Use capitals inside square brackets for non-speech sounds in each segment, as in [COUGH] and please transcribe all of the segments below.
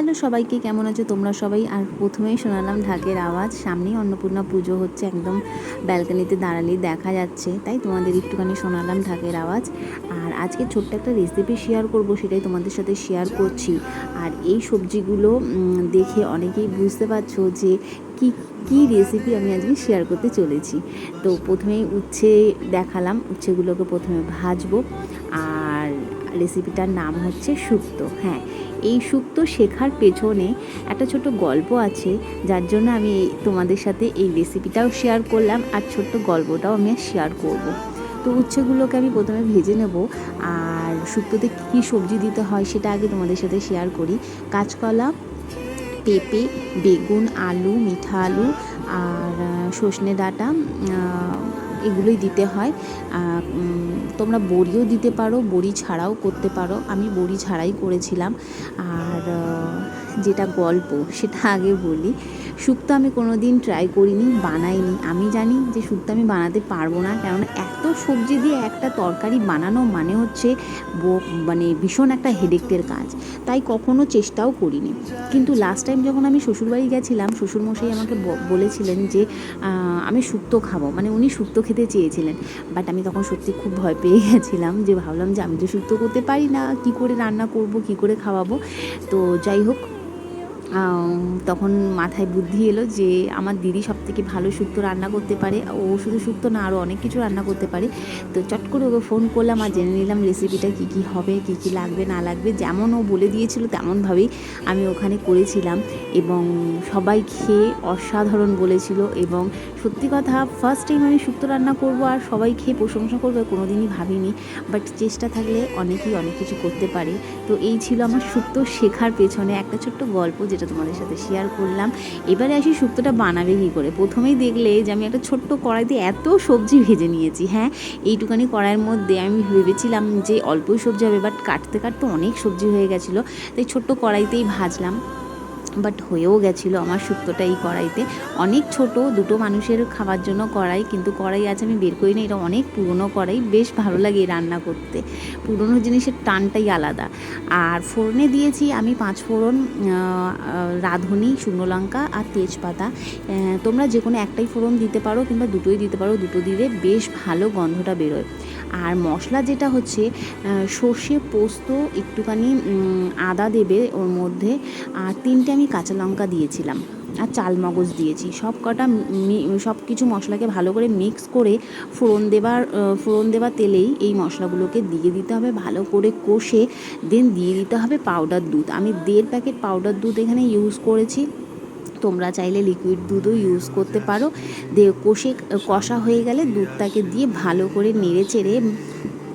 সবাইকে, কেমন আছো তোমরা সবাই? আর প্রথমেই শোনালাম ঢাকের আওয়াজ। সামনেই অন্নপূর্ণা পুজো হচ্ছে একদম ব্যালকানিতে দাঁড়ালেই দেখা যাচ্ছে। তাই তোমাদের একটুখানি শোনালাম ঢাকের আওয়াজ। আর আজকে ছোট্ট একটা রেসিপি শেয়ার করব, সেটাই তোমাদের সাথে শেয়ার করছি। আর এই সবজিগুলো দেখে অনেকেই বুঝতে পারছ যে কি কি রেসিপি আমি আজকে শেয়ার করতে চলেছি। তো প্রথমেই উচ্ছে দেখালাম, উচ্ছেগুলোকে প্রথমে ভাজবো। আর রেসিপিটার নাম হচ্ছে শুক্তো। হ্যাঁ এই শুক্তো শেখার পেছনে একটা ছোট গল্প আছে, যার জন্য আমি তোমাদের সাথে এই রেসিপিটাও শেয়ার করলাম আর ছোট্ট গল্পটাও আমি শেয়ার করব। তো উচ্ছেগুলোকে আমি প্রথমে ভেজে নেব আর শুক্তোতে কী কী সবজি দিতে হয় সেটা আগে তোমাদের সাথে শেয়ার করি কাঁচকলা, পেঁপে, বেগুন, আলু, মিঠা আলু আর সজনে ডাঁটা এগুলোই দিতে হয়। তোমরা বড়িও দিতে পারো, বড়ি ছাড়াও করতে পারো। আমি বড়ি ছাড়াই করেছিলাম। আর যেটা গল্প, সেটা আগে বলি। শুক্তো আমি কোনো দিন ট্রাই করিনি, বানাইনি। আমি জানি যে শুক্তো আমি বানাতে পারব না, কেননা এত সবজি দিয়ে একটা তরকারি বানানো মানে হচ্ছে মানে ভীষণ একটা হেডেক্টের কাজ। তাই কখনো চেষ্টাও করিনি। কিন্তু লাস্ট টাইম যখন আমি শ্বশুরবাড়ি গেছিলাম, শ্বশুরমশাই আমাকে বলেছিলেন যে আমি শুক্তো খাব। মানে উনি শুক্তো খেতে চেয়েছিলেন। বাট আমি তখন সত্যি খুব ভয় পেয়ে গেছিলাম যে, ভাবলাম যে আমি তো শুক্তো করতে পারি না, কি করে রান্না করব, কি করে খাওয়াবো? তো যাই হোক তখন মাথায় বুদ্ধি এলো যে আমার দিদি সব থেকে ভালো শুক্তো রান্না করতে পারে। ও শুধু শুক্তো না আরও অনেক কিছু রান্না করতে পারে। তো চট করে ওকে ফোন করলাম আর জেনে নিলাম রেসিপিটা কী কী হবে, কী কী লাগবে, না লাগবে। যেমন ও বলে দিয়েছিল, তেমনভাবেই আমি ওখানে করেছিলাম এবং সবাই খেয়ে অসাধারণ বলেছিল এবং সত্যি কথা ফার্স্ট টাইম আমি শুক্তো রান্না করব আর সবাই খেয়ে প্রশংসা করবে কোনো দিনই ভাবিনি। বাট চেষ্টা থাকলে অনেকেই অনেক কিছু করতে পারে। তো এই ছিল আমার শুক্তো শেখার পেছনে একটা ছোট্ট গল্প যেটা তোমাদের সাথে শেয়ার করলাম। এবারে আসি শুক্তোটা বানাবে কী করে? প্রথমেই দেখলে যে আমি একটা ছোট্ট কড়াইতে এত সবজি ভেজে নিয়েছি হ্যাঁ? এইটুকানি কড়াইয়ের মধ্যে আমি ভেবেছিলাম যে অল্পই সবজি হবে বাট কাটতে কাটতে অনেক সবজি হয়ে গেছিল। তাই ছোট্ট কড়াইতেই ভাজলাম। বাট হয়েও গেছিল আমার শুক্তোটা এই কড়াইতে। অনেক ছোট, দুটো মানুষের খাওয়ার জন্য কড়াই, কিন্তু কড়াই আছে আমি বের করি না এটা অনেক পুরনো কড়াই, বেশ ভালো লাগে রান্না করতে। পুরনো জিনিসের টানটাই আলাদা। আর ফোড়নে দিয়েছি আমি পাঁচ ফোড়ন রাঁধুনি, শুকনো লঙ্কা আর তেজপাতা। তোমরা যে কোনো একটাই ফোড়ন দিতে পারো কিংবা দুটোই দিতে পারো, দুটো দিলে বেশ ভালো গন্ধটা বেরোয়। আর মশলা যেটা হচ্ছে সর্ষে পোস্ত একটুখানি আদা দেবে ওর মধ্যে, আর তিনটে আমি কাঁচা লঙ্কা দিয়েছিলাম আর চাল মগজ দিয়েছি। সব কটা সব কিছু মশলাকে ভালো করে মিক্স করে ফোড়ন দেবার ফোড়ন দেওয়া তেলেই এই মশলাগুলোকে দিয়ে দিতে হবে, ভালো করে কষে দেন দিয়ে দিতে হবে পাউডার দুধ। আমি দেড় প্যাকেট পাউডার দুধ এখানে ইউজ করেছি। তোমরা চাইলে লিকুইড দুধও ইউজ করতে পারো। দিয়ে কষে, কষা হয়ে গেলে দুধটাকে দিয়ে ভালো করে নেড়ে চেড়ে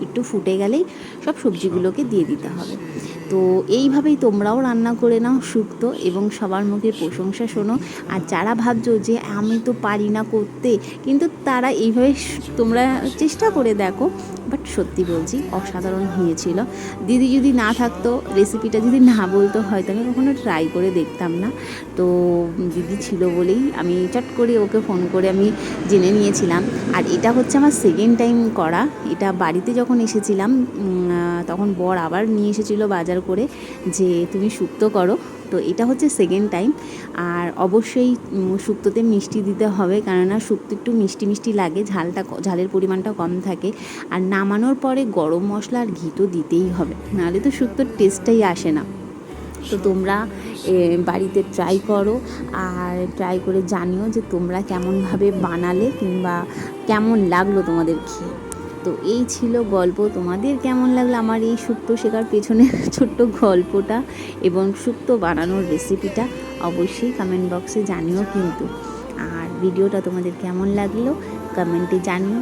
একটু ফুটে গেলেই সব সবজিগুলোকে দিয়ে দিতে হবে। তো এইভাবেই তোমরাও রান্না করে নাও শুক্তো এবং সবার মুখে প্রশংসা শোনো। আর যারা ভাবছ যে আমি তো পারি না করতে, কিন্তু তারা এইভাবে তোমরা চেষ্টা করে দেখো। বাট সত্যি বলছি, অসাধারণ হয়েছিল। দিদি যদি না থাকতো রেসিপিটা যদি না বলতো, হয়তো আমি কখনো ট্রাই করে দেখতাম না। তো দিদি ছিল বলেই আমি চট করে ওকে ফোন করে আমি জেনে নিয়েছিলাম। আর এটা হচ্ছে আমার সেকেন্ড টাইম করা। এটা বাড়িতে যখন এসেছিলাম তখন বর আবার নিয়ে এসেছিল বাজার করে যে তুমি শুক্তো করো। তো এটা হচ্ছে সেকেন্ড টাইম আর অবশ্যই শুক্তোতে মিষ্টি দিতে হবে। কেননা শুক্তো একটু মিষ্টি মিষ্টি লাগে, ঝালটা ঝালের পরিমাণটা কম থাকে। আর নামানোর পরে গরম মশলা আর ঘি তো দিতেই হবে। নাহলে তো শুক্তোর টেস্টটাই আসে না। তো তোমরা বাড়িতে ট্রাই করো। আর ট্রাই করে জানিও যে তোমরা কেমনভাবে বানালে কিংবা কেমন লাগল তোমাদের খেয়ে। তো এই ছিল গল্প। তোমাদের কেমন লাগল আমার এই সুক্ত শেখার পেছনে [LAUGHS] ছোট্ট গল্পটা এবং শুক্তো বানানোর রেসিপিটা অবশ্যই কমেন্ট বক্সে জানিও কিন্তু। আর ভিডিওটা তোমাদের কেমন লাগল? কমেন্টে জানিও।